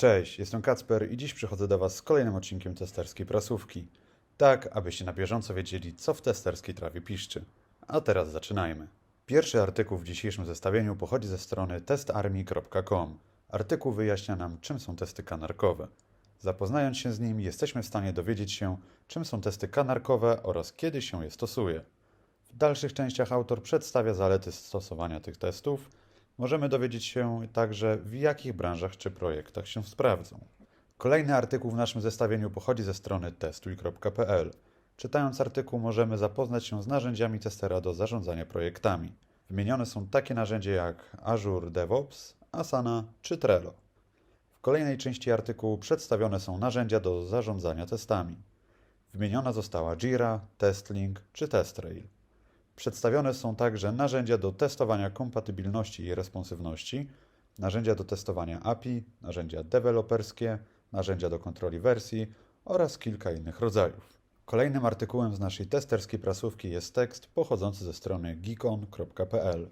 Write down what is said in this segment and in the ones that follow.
Cześć, jestem Kacper i dziś przychodzę do Was z kolejnym odcinkiem testerskiej prasówki. Tak, abyście na bieżąco wiedzieli, co w testerskiej trawie piszczy. A teraz zaczynajmy. Pierwszy artykuł w dzisiejszym zestawieniu pochodzi ze strony testarmy.com. Artykuł wyjaśnia nam, czym są testy kanarkowe. Zapoznając się z nim, jesteśmy w stanie dowiedzieć się, czym są testy kanarkowe oraz kiedy się je stosuje. W dalszych częściach autor przedstawia zalety stosowania tych testów. Możemy dowiedzieć się także, w jakich branżach czy projektach się sprawdzą. Kolejny artykuł w naszym zestawieniu pochodzi ze strony testuj.pl. Czytając artykuł możemy zapoznać się z narzędziami testera do zarządzania projektami. Wymienione są takie narzędzia jak Azure DevOps, Asana czy Trello. W kolejnej części artykułu przedstawione są narzędzia do zarządzania testami. Wymieniona została Jira, TestLink czy TestRail. Przedstawione są także narzędzia do testowania kompatybilności i responsywności, narzędzia do testowania API, narzędzia deweloperskie, narzędzia do kontroli wersji oraz kilka innych rodzajów. Kolejnym artykułem z naszej testerskiej prasówki jest tekst pochodzący ze strony geekon.pl.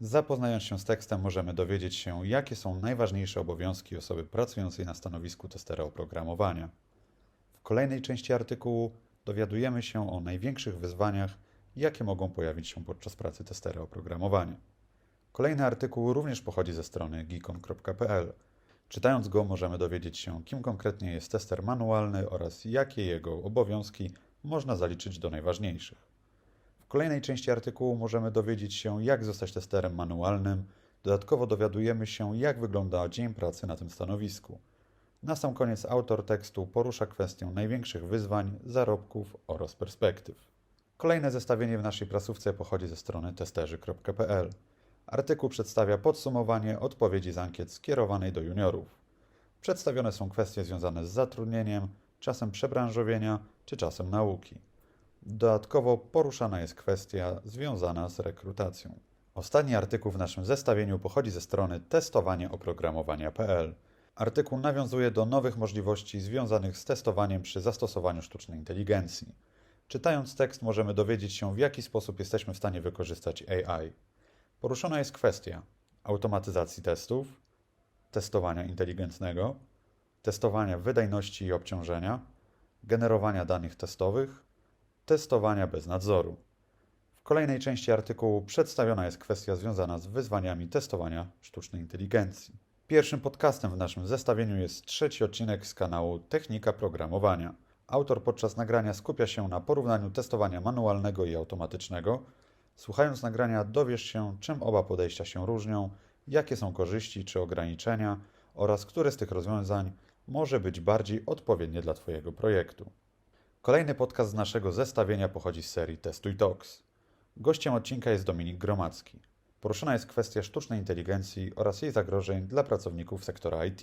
Zapoznając się z tekstem możemy dowiedzieć się, jakie są najważniejsze obowiązki osoby pracującej na stanowisku testera oprogramowania. W kolejnej części artykułu dowiadujemy się o największych wyzwaniach, jakie mogą pojawić się podczas pracy testera oprogramowania. Kolejny artykuł również pochodzi ze strony geekon.pl. Czytając go możemy dowiedzieć się, kim konkretnie jest tester manualny oraz jakie jego obowiązki można zaliczyć do najważniejszych. W kolejnej części artykułu możemy dowiedzieć się, jak zostać testerem manualnym. Dodatkowo dowiadujemy się, jak wygląda dzień pracy na tym stanowisku. Na sam koniec autor tekstu porusza kwestię największych wyzwań, zarobków oraz perspektyw. Kolejne zestawienie w naszej prasówce pochodzi ze strony testerzy.pl. Artykuł przedstawia podsumowanie odpowiedzi z ankiet skierowanej do juniorów. Przedstawione są kwestie związane z zatrudnieniem, czasem przebranżowienia czy czasem nauki. Dodatkowo poruszana jest kwestia związana z rekrutacją. Ostatni artykuł w naszym zestawieniu pochodzi ze strony testowanieoprogramowania.pl. Artykuł nawiązuje do nowych możliwości związanych z testowaniem przy zastosowaniu sztucznej inteligencji. Czytając tekst możemy dowiedzieć się, w jaki sposób jesteśmy w stanie wykorzystać AI. Poruszona jest kwestia automatyzacji testów, testowania inteligentnego, testowania wydajności i obciążenia, generowania danych testowych, testowania bez nadzoru. W kolejnej części artykułu przedstawiona jest kwestia związana z wyzwaniami testowania sztucznej inteligencji. Pierwszym podcastem w naszym zestawieniu jest trzeci odcinek z kanału Technika Programowania. Autor podczas nagrania skupia się na porównaniu testowania manualnego i automatycznego. Słuchając nagrania dowiesz się, czym oba podejścia się różnią, jakie są korzyści czy ograniczenia oraz które z tych rozwiązań może być bardziej odpowiednie dla Twojego projektu. Kolejny podcast z naszego zestawienia pochodzi z serii Testuj Talks. Gościem odcinka jest Dominik Gromacki. Poruszona jest kwestia sztucznej inteligencji oraz jej zagrożeń dla pracowników sektora IT.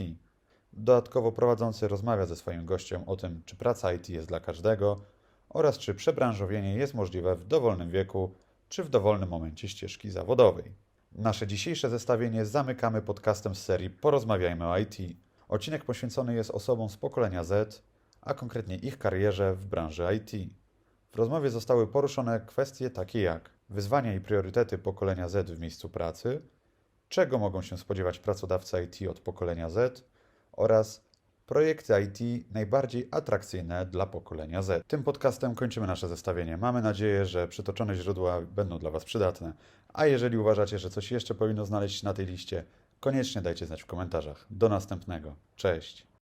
Dodatkowo prowadzący rozmawia ze swoim gościem o tym, czy praca IT jest dla każdego oraz czy przebranżowienie jest możliwe w dowolnym wieku czy w dowolnym momencie ścieżki zawodowej. Nasze dzisiejsze zestawienie zamykamy podcastem z serii Porozmawiajmy o IT. Odcinek poświęcony jest osobom z pokolenia Z, a konkretnie ich karierze w branży IT. W rozmowie zostały poruszone kwestie takie jak wyzwania i priorytety pokolenia Z w miejscu pracy, czego mogą się spodziewać pracodawcy IT od pokolenia Z oraz projekty IT najbardziej atrakcyjne dla pokolenia Z. Tym podcastem kończymy nasze zestawienie. Mamy nadzieję, że przytoczone źródła będą dla Was przydatne. A jeżeli uważacie, że coś jeszcze powinno znaleźć się na tej liście, koniecznie dajcie znać w komentarzach. Do następnego. Cześć.